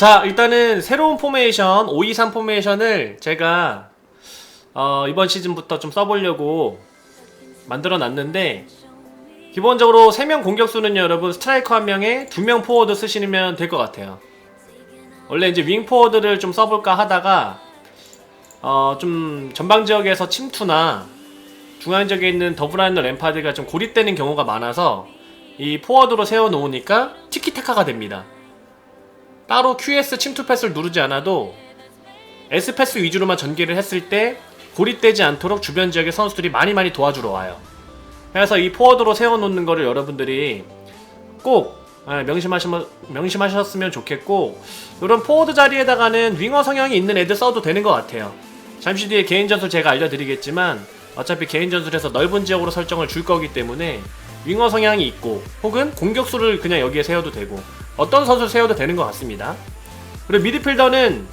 자, 일단은 새로운 포메이션 523 포메이션을 제가 어, 이번 시즌부터 좀 써보려고 만들어 놨는데 기본적으로 3명 공격수는 여러분 스트라이커 1명에 2명 포워드 쓰시면 될 것 같아요. 원래 이제 윙 포워드를 좀 써볼까 하다가 어, 좀 전방 지역에서 침투나 중앙 지역에 있는 더블라인너 램파드가 좀 고립되는 경우가 많아서 이 포워드로 세워놓으니까 티키타카가 됩니다. 따로 QS 침투 패스를 누르지 않아도 S 패스 위주로만 전개를 했을 때 고립되지 않도록 주변 지역의 선수들이 많이 많이 도와주러 와요. 그래서 이 포워드로 세워놓는 거를 여러분들이 꼭 아, 명심하시면, 명심하셨으면 좋겠고 이런 포워드 자리에다가는 윙어 성향이 있는 애들 써도 되는 것 같아요. 잠시 뒤에 개인 전술 제가 알려드리겠지만 어차피 개인 전술에서 넓은 지역으로 설정을 줄 거기 때문에 윙어 성향이 있고 혹은 공격수를 그냥 여기에 세워도 되고 어떤 선수 세워도 되는 것 같습니다. 그리고 미드필더는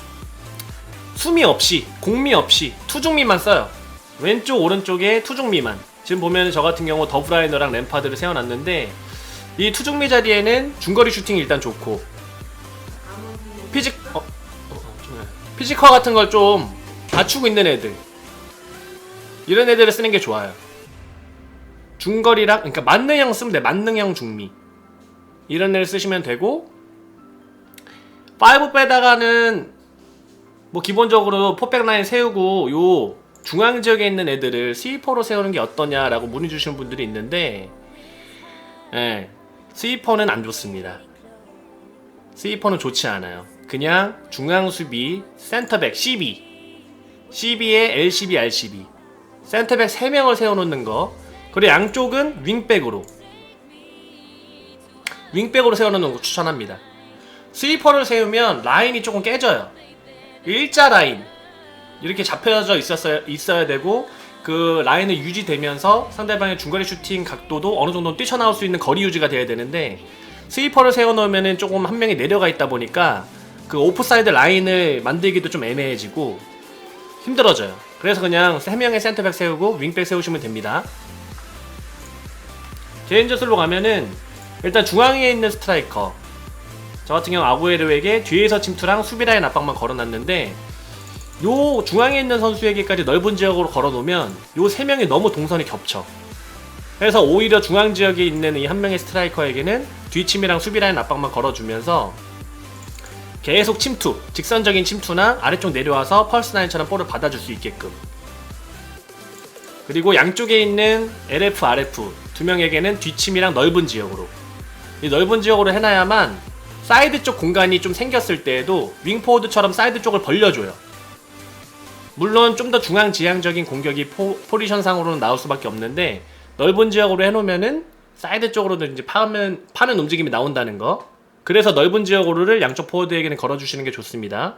수미 없이 공미 없이 투중미만 써요. 왼쪽 오른쪽에 투중미만. 지금 보면 저 같은 경우 더브라이너랑 램파드를 세워놨는데 이 투중미 자리에는 중거리 슈팅이 일단 좋고 피직 어, 어, 어, 좀, 피지컬 같은 걸 좀 갖추고 있는 애들 이런 애들을 쓰는 게 좋아요. 중거리랑 그러니까 만능형 쓰면 돼. 만능형 중미 이런 애를 쓰시면 되고 5 빼다가는 뭐 기본적으로 포백 라인 세우고 요 중앙 지역에 있는 애들을 스위퍼로 세우는 게 어떠냐라고 문의 주시는 분들이 있는데 예. 스위퍼는 안 좋습니다. 스위퍼는 좋지 않아요. 그냥 중앙 수비 센터백 12 12에 LCB, RCB 센터백 3명을 세워놓는 거 그리고 양쪽은 윙백으로 윙백으로 세워놓는 거 추천합니다. 스위퍼를 세우면 라인이 조금 깨져요. 일자 라인 이렇게 잡혀져 있었어야 있어야 되고 그 라인을 유지되면서 상대방의 중거리 슈팅 각도도 어느 정도 뛰쳐나올 수 있는 거리 유지가 돼야 되는데 스위퍼를 세워놓으면은 조금 한 명이 내려가 있다 보니까 그 오프사이드 라인을 만들기도 좀 애매해지고 힘들어져요. 그래서 그냥 세 명의 센터백 세우고 윙백 세우시면 됩니다. 전술로 가면은 일단 중앙에 있는 스트라이커 저 같은 경우 아구에르에게 뒤에서 침투랑 수비 라인 압박만 걸어놨는데 요 중앙에 있는 선수에게까지 넓은 지역으로 걸어놓으면 요 세 명이 너무 동선이 겹쳐. 그래서 오히려 중앙 지역에 있는 이 한 명의 스트라이커에게는 뒤침이랑 수비 라인 압박만 걸어주면서 계속 침투, 직선적인 침투나 아래쪽 내려와서 펄스 라인처럼 볼을 받아줄 수 있게끔. 그리고 양쪽에 있는 LF, RF 두 명에게는 뒤침이랑 넓은 지역으로. 이 넓은 지역으로 해놔야만 사이드 쪽 공간이 좀 생겼을 때에도 윙포워드처럼 사이드 쪽을 벌려줘요. 물론 좀 더 중앙 지향적인 공격이 포, 포지션상으로는 나올 수밖에 없는데 넓은 지역으로 해놓으면은 사이드 쪽으로도 이제 파면, 파는 움직임이 나온다는 거. 그래서 넓은 지역으로를 양쪽 포워드에게는 걸어주시는 게 좋습니다.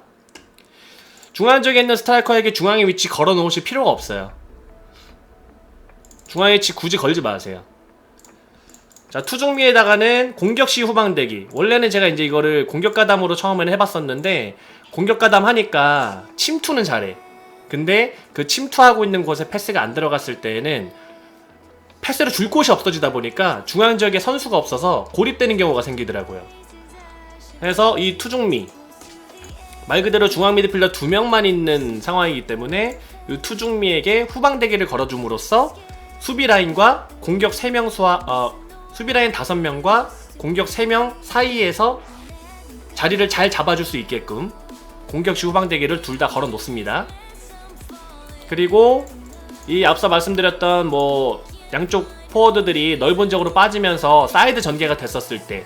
중앙 지역에 있는 스트라이커에게 중앙의 위치 걸어 놓으실 필요가 없어요. 중앙의 위치 굳이 걸지 마세요. 자, 투중미에다가는 공격 시 후방대기. 원래는 제가 이제 이거를 공격 가담으로 처음에는 해봤었는데, 공격 가담 하니까 침투는 잘해. 근데 그 침투하고 있는 곳에 패스가 안 들어갔을 때에는 패스를 줄 곳이 없어지다 보니까 중앙 지역에 선수가 없어서 고립되는 경우가 생기더라고요. 그래서 이 투중미 말 그대로 중앙 미드필더 두 명만 있는 상황이기 때문에 이 투중미에게 후방대기를 걸어줌으로써 수비 라인과 공격 3명 수와 어, 수비 라인 5명과 공격 3명 사이에서 자리를 잘 잡아줄 수 있게끔 공격 시 후방 대기를 둘 다 걸어 놓습니다. 그리고 이 앞서 말씀드렸던 뭐 양쪽 포워드들이 넓은 지역으로 빠지면서 사이드 전개가 됐었을 때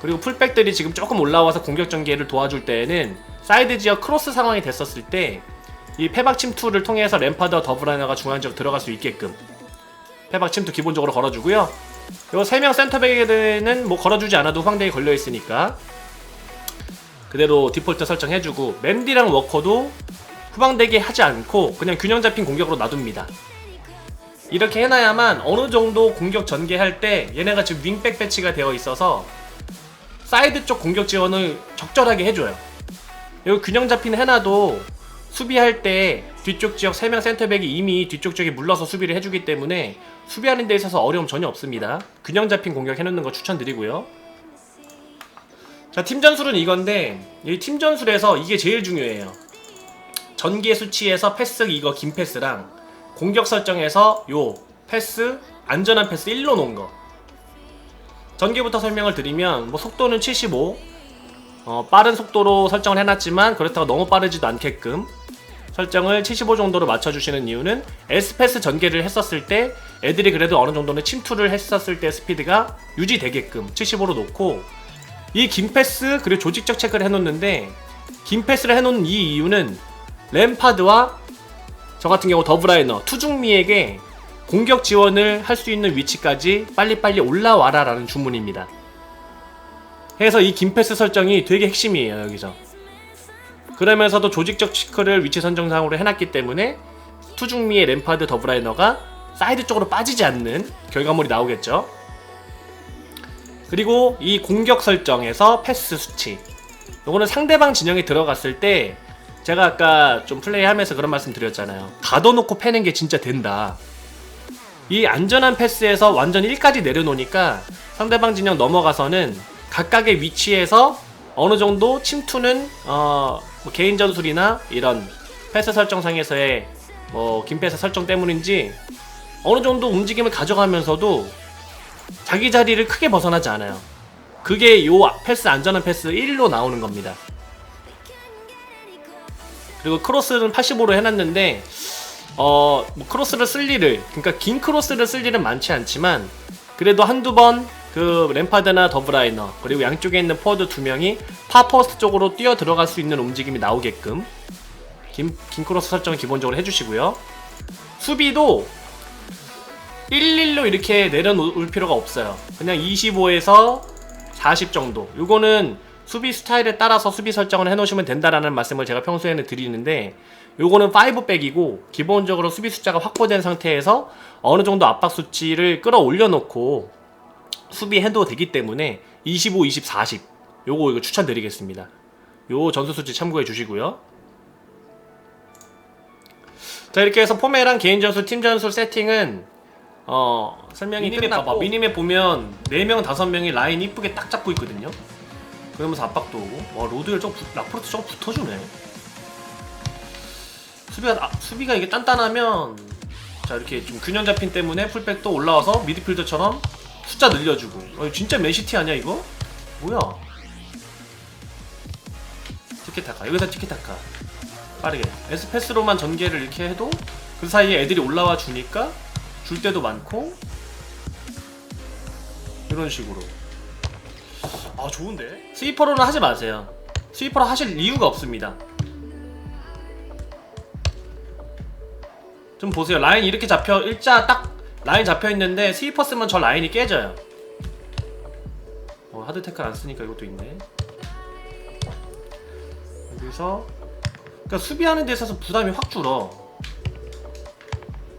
그리고 풀백들이 지금 조금 올라와서 공격 전개를 도와줄 때에는 사이드 지역 크로스 상황이 됐었을 때 이 패박 침투를 통해서 램파드와 더블라이너가 중앙 지역 들어갈 수 있게끔 패박 침투 기본적으로 걸어주고요. 요 3명 센터백에는 뭐 걸어주지 않아도 후방대기 걸려 있으니까 그대로 디폴트 설정해주고 맨디랑 워커도 후방대기 하지 않고 그냥 균형 잡힌 공격으로 놔둡니다. 이렇게 해놔야만 어느 정도 공격 전개할 때 얘네가 지금 윙백 배치가 되어 있어서 사이드 쪽 공격 지원을 적절하게 해줘요. 여기 균형 잡힌 해놔도 수비할 때 뒤쪽 지역 3명 센터백이 이미 뒤쪽 지역에 물러서 수비를 해주기 때문에 수비하는 데 있어서 어려움 전혀 없습니다. 균형 잡힌 공격 해놓는 거 추천드리고요. 자, 팀 전술은 이건데 이 팀 전술에서 이게 제일 중요해요. 전개 수치에서 패스 이거 긴 패스랑 공격 설정에서 요 패스 안전한 패스 1로 놓은 거. 전개부터 설명을 드리면 뭐 속도는 75 어, 빠른 속도로 설정을 해놨지만 그렇다고 너무 빠르지도 않게끔 설정을 75 정도로 맞춰주시는 이유는 S패스 전개를 했었을 때 애들이 그래도 어느 정도는 침투를 했었을 때 스피드가 유지되게끔 75로 놓고 이 긴 패스 그리고 조직적 체크를 해놓는데 긴 패스를 해놓은 이 이유는 램파드와 저 같은 경우 더브라이너 투중미에게 공격 지원을 할 수 있는 위치까지 빨리빨리 올라와라 라는 주문입니다. 해서 이 긴 패스 설정이 되게 핵심이에요 여기서 그러면서도 조직적 치크를 위치 선정상으로 해놨기 때문에 투중미의 램파드 더브라이너가 사이드 쪽으로 빠지지 않는 결과물이 나오겠죠. 그리고 이 공격 설정에서 패스 수치. 요거는 상대방 진영에 들어갔을 때 제가 아까 좀 플레이하면서 그런 말씀 드렸잖아요. 가둬놓고 패는 게 진짜 된다. 이 안전한 패스에서 완전 1까지 내려놓으니까 상대방 진영 넘어가서는 각각의 위치에서 어느 정도 침투는 어, 뭐 개인 전술이나 이런 패스 설정상에서의 뭐 긴 패스 설정 때문인지 어느 정도 움직임을 가져가면서도 자기 자리를 크게 벗어나지 않아요. 그게 요 패스 안전한 패스 1로 나오는 겁니다. 그리고 크로스는 85로 해놨는데 어, 뭐 크로스를 쓸 일을, 그러니까 긴 크로스를 쓸 일은 많지 않지만, 그래도 한두 번, 그, 램파드나 더브라이너, 그리고 양쪽에 있는 포워드 두 명이 파퍼스트 쪽으로 뛰어 들어갈 수 있는 움직임이 나오게끔, 긴, 긴 크로스 설정을 기본적으로 해주시고요. 수비도 1, 1로 이렇게 내려놓을 필요가 없어요. 그냥 25에서 40 정도. 요거는 수비 스타일에 따라서 수비 설정을 해놓으시면 된다라는 말씀을 제가 평소에는 드리는데, 요거는 5백이고 기본적으로 수비 숫자가 확보된 상태에서 어느 정도 압박 수치를 끌어올려 놓고 수비해도 되기 때문에 25, 20, 40 요거 이거 추천드리겠습니다. 요 전수 수치 참고해 주시고요. 자 이렇게 해서 포메랑 개인 전술, 팀 전술 세팅은 어 설명이 미니맵 끝났고 봐봐. 미니맵 보면 4명 5명이 라인 이쁘게 딱 잡고 있거든요. 그러면서 압박도 오고 와 로드를 좀 붙- 라프로트 좀 붙어주네. 수비가 아, 수비가 이게 단단하면 자 이렇게 좀 균형 잡힘 때문에 풀백도 올라와서 미드필더처럼 숫자 늘려주고. 어, 진짜 맨시티 아니야 이거? 뭐야? 티켓타카 여기서 티켓타카 빠르게. 에스패스로만 전개를 이렇게 해도 그 사이에 애들이 올라와 주니까 줄 때도 많고. 이런 식으로. 아 좋은데? 스위퍼로는 하지 마세요. 스위퍼로 하실 이유가 없습니다. 좀 보세요. 라인 이렇게 잡혀 일자 딱 라인 잡혀 있는데 스위퍼 쓰면 저 라인이 깨져요. 어, 하드 태클 안 쓰니까 이것도 있네. 여기서 그러니까 수비하는 데 있어서 부담이 확 줄어.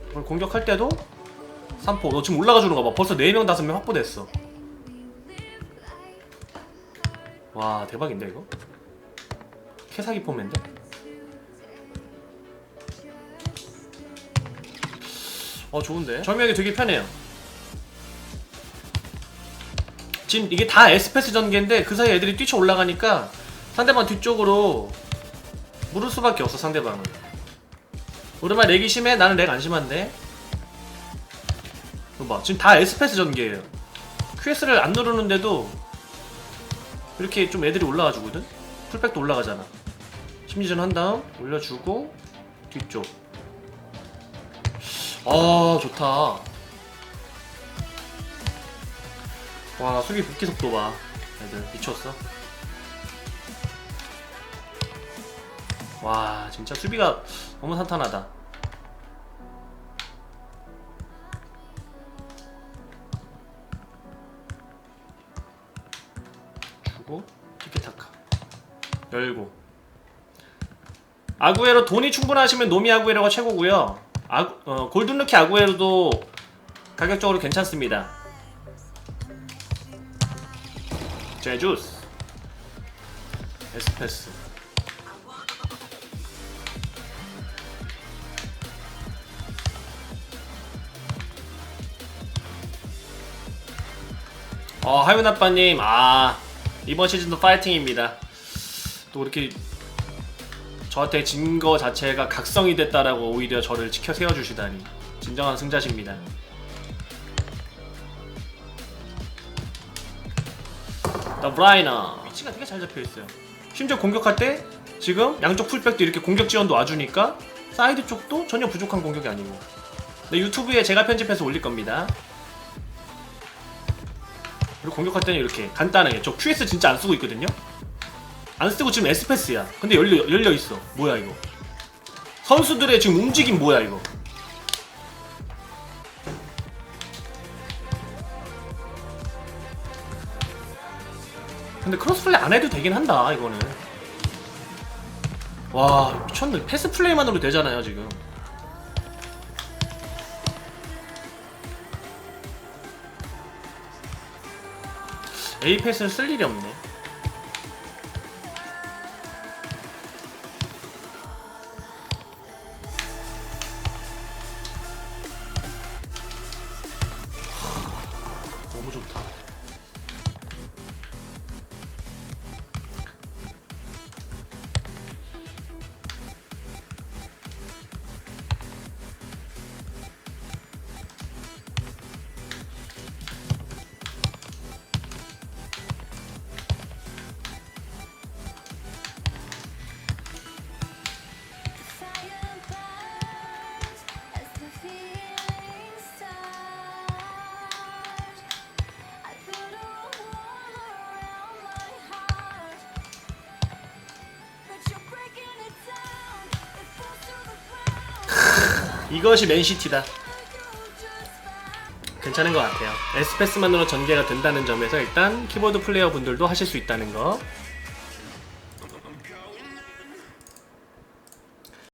그걸 공격할 때도 3포. 너 지금 올라가 주는 거봐. 벌써 4명 5명 확보됐어. 와 대박인데 이거? 캐사기 포맨데 어 좋은데? 점유하기 되게 편해요. 지금 이게 다 에스패스 전개인데 그 사이 애들이 뛰쳐 올라가니까 상대방 뒤쪽으로 물을 수밖에 없어 상대방은 오랜만에 렉이 심해? 나는 렉 안 심한데? 이거 봐 지금 다 에스패스 전개예요. QS를 안 누르는데도 이렇게 좀 애들이 올라가 주거든? 풀백도 올라가잖아. 심리전 한 다음 올려주고 뒤쪽 아 좋다. 와 수비 복귀 속도 봐. 애들 미쳤어. 와 진짜 수비가 너무 탄탄하다. 주고 티켓타카. 열고. 아구에로 돈이 충분하시면 노미 아구에로가 최고고요 아, 어, 골든루키 아구에로도 가격적으로 괜찮습니다. 제주스. 에스페스 어 하윤 아빠님 아 이번 시즌도 파이팅입니다. 또 이렇게 저한테 진 거 자체가 각성이 됐다라고 오히려 저를 지켜 세워주시다니 진정한 승자십니다. 더 브라이너 위치가 되게 잘 잡혀 있어요. 심지어 공격할 때 지금 양쪽 풀백도 이렇게 공격 지원도 와주니까 사이드 쪽도 전혀 부족한 공격이 아니고. 네, 유튜브에 제가 편집해서 올릴 겁니다. 그리고 공격할 때는 이렇게 간단하게 저 QS 진짜 안 쓰고 있거든요. 안 쓰고 지금 에스페스야. 근데 열려 열려 있어. 뭐야 이거? 선수들의 지금 움직임 뭐야 이거? 근데 크로스플레이 안 해도 되긴 한다 이거는. 와 미쳤네. 패스 플레이만으로 되잖아요 지금. 패스를 쓸 일이 없네. 이것이 맨시티다. 괜찮은 것 같아요. 에스페스만으로 전개가 된다는 점에서 일단 키보드 플레이어 분들도 하실 수 있다는 거